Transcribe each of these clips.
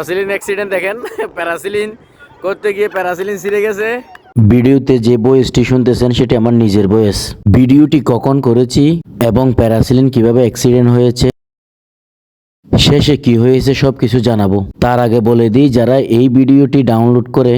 প্যারাসিলিন accident দেখেন। প্যারাসিলিন করতে গিয়ে প্যারাসিলিন ছিঁড়ে গেছে। ভিডিওতে যে বয়েসটি শুনতেছেন সেটি আমার নিজের বয়েস ভিডিওটি কখন করেছি এবং প্যারাসিলিন কীভাবে অ্যাক্সিডেন্ট হয়েছে, শেষে কি হয়েছে সব কিছু জানাব। তার আগে বলে দিই, যারা এই ভিডিওটি ডাউনলোড করে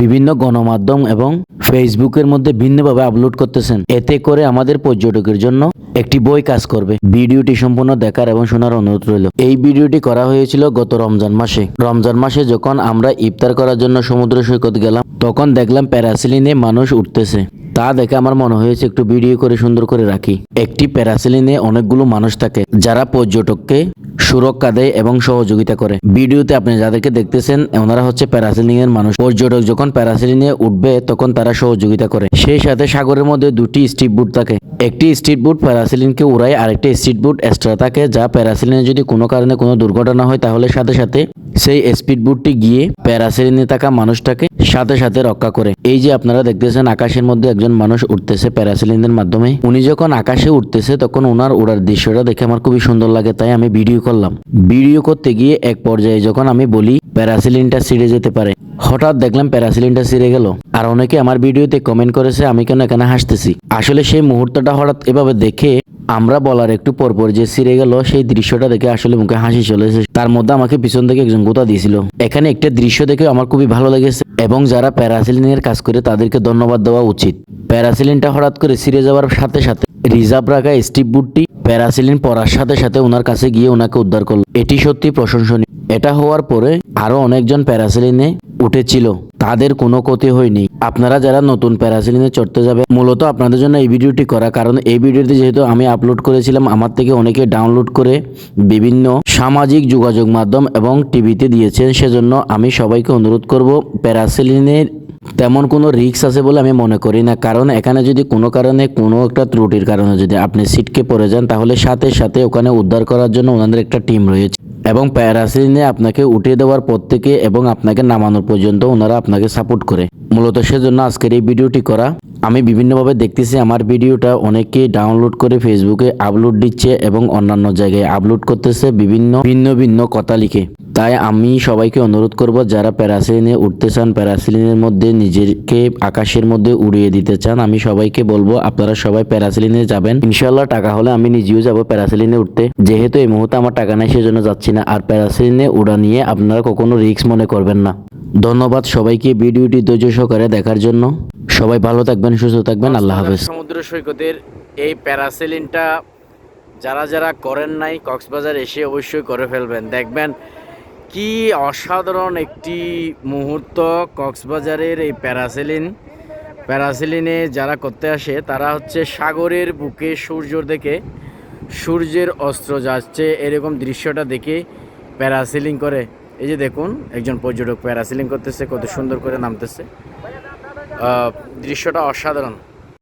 বিভিন্ন গণমাধ্যম এবং ফেসবুকের মধ্যে ভিন্নভাবে আপলোড করতেছেন। এতে করে আমাদের পর্যটকের জন্য একটি বই কাজ করবে। ভিডিওটি সম্পূর্ণ দেখার এবং শোনার অনুরোধ রইল। এই ভিডিওটি করা হয়েছিল গত রমজান মাসে। রমজান মাসে যখন আমরা ইফতার করার জন্য সমুদ্র সৈকত গেলাম, তখন দেখলাম প্যারাসিলিনে মানুষ উঠতেছে। তা দেখে আমার মনে হয়েছে, একটু ভিডিও করে সুন্দর করে রাখি। একটি প্যারাসিলিনে অনেকগুলো মানুষ থাকে, যারা পর্যটককে সুরক্ষা দেয় এবং সহযোগিতা করে। ভিডিওতে আপনি যাদেরকে দেখতেছেন, ওনারা হচ্ছে প্যারাসিলিং এর মানুষ। পর্যটক যখন প্যারাসিলিনে উঠবে, তখন তারা সহযোগিতা করে। সেই সাথে সাগরের মধ্যে দুটি স্ট্রিট বুট থাকে। একটি স্ট্রিট বুট প্যারাসিলিনকে উড়ায়, আরেকটি স্ট্রিট বুট এক্সট্রা থাকে, যা প্যারাসিলিনে যদি কোনো কারণে কোনো দুর্ঘটনা হয়, তাহলে সাথে সাথে সেই স্পিড বুটটি গিয়ে প্যারাসিলিনে থাকা মানুষটাকে সাথে সাথে রক্ষা করে। এই যে আপনারা দেখতেছেন, আকাশের মধ্যে একজন মানুষ উঠতেছে প্যারাসিলিনের মাধ্যমে। উনি যখন আকাশে উঠতেছে, তখন ওনার উড়ার দৃশ্যটা দেখে আমার খুবই সুন্দর লাগে, তাই আমি ভিডিও করলাম। ভিডিও করতে গিয়ে এক পর্যায়ে যখন আমি বলি, প্যারাসিলিনটা ছিঁড়ে যেতে পারে। হঠাৎ দেখলাম প্যারাসিলিনটা ছিঁড়ে গেল। আর অনেকে আমার ভিডিওতে কমেন্ট করেছে, আমি কেন এখানে হাসতেছি? আসলে সেই মুহূর্তটা হঠাৎ এভাবে দেখে আমরা বলার একটু পরপর যে ছিঁড়ে গেল, সেই দৃশ্যটা দেখে আসলে মুখে হাসি চলেছে। তার মধ্যে আমাকে পিছন থেকে একজন গোতা দিয়েছিল। এখানে একটা দৃশ্য দেখে আমার খুবই ভালো লেগেছে। এবং যারা প্যারাসিলিনের কাজ করে তাদেরকে ধন্যবাদ দেওয়া উচিত। প্যারাসিলিনটা হঠাৎ করে সিরে যাওয়ার সাথে সাথে রিজার্ভ রাখা স্টিভ বুটটি প্যারাসিলিন পরার সাথে সাথে ওনার কাছে গিয়ে ওনাকে উদ্ধার করল। এটি সত্যি প্রশংসনীয়। এটা হওয়ার পরে আরও অনেকজন প্যারাসিলিনে উঠেছিল, তাদের কোনো ক্ষতি হয়নি। আপনারা যারা নতুন প্যারাসিলিনে চড়তে যাবে মূলত আপনাদের জন্য এই ভিডিওটি করা, কারণ এই ভিডিওটি যেহেতু আমি আপলোড করেছিলাম, আমার থেকে অনেকে ডাউনলোড করে বিভিন্ন সামাজিক যোগাযোগ মাধ্যম এবং টিভিতে দিয়েছেন, সেজন্য আমি সবাইকে অনুরোধ করব প্যারাসিলিনের তেমন কোনো রিস্ক আছে বলে আমি মনে করি না, কারণ এখানে যদি কোনো কারণে কোনো একটা ত্রুটির কারণে যদি আপনি সিটকে পড়ে যান, তাহলে সাথে সাথে ওখানে উদ্ধার করার জন্য ওনাদের একটা টিম রয়েছে। এবং প্যারাসিনে আপনাকে উঠিয়ে দেওয়ার পর থেকে এবং আপনাকে নামানোর পর্যন্ত ওনারা আপনাকে সাপোর্ট করে। মূলত সেজন্য আজকের এই ভিডিওটি করা। আমি বিভিন্নভাবে দেখতেছি, আমার ভিডিওটা অনেকে ডাউনলোড করে ফেসবুকে আপলোড দিচ্ছে এবং অন্যান্য জায়গায় আপলোড করতেছে, বিভিন্ন ভিন্ন ভিন্ন কথা লিখে। তাই আমি সবাইকে অনুরোধ করব যারা প্যারাসিলিনে উঠতে চান প্যারাসিলিনের মধ্যে নিজেকে আকাশের মধ্যে উড়িয়ে দিতে চান আমি সবাইকে বলব আপনারা সবাই প্যারাসিলিনে যাবেন। ইনশাল্লাহ টাকা হলে আমি নিজেও যাব প্যারাসিলিনে উঠতে। যেহেতু এই মুহূর্তে আমার টাকা নেই সেজন্য যাচ্ছি না। আর প্যারাসিলিনে উড়া নিয়ে আপনারা কখনো রিস্ক মনে করবেন না। ধন্যবাদ সবাইকে ভিডিওটি ধৈর্য সহকারে দেখার জন্য। সবাই ভালো থাকবেন সুস্থ থাকবেন। আল্লাহ হাফেজ। সমুদ্র সৈকতের এই প্যারাসিলিনটা যারা যারা করেন নাই কক্সবাজার এসে অবশ্যই করে ফেলবেন। দেখবেন কি অসাধারণ একটি মুহূর্ত কক্সবাজারের এই প্যারাসিলিন। প্যারাসিলিনে যারা করতে আসে, তারা হচ্ছে সাগরের বুকে সূর্য দেখে সূর্যের অস্ত্র যাচ্ছে, এরকম দৃশ্যটা দেখে প্যারাসিলিং করে। এই যে দেখুন, একজন পর্যটক প্যারাসিলিং করতেছে, কত সুন্দর করে নামতেছে। দৃশ্যটা অসাধারণ।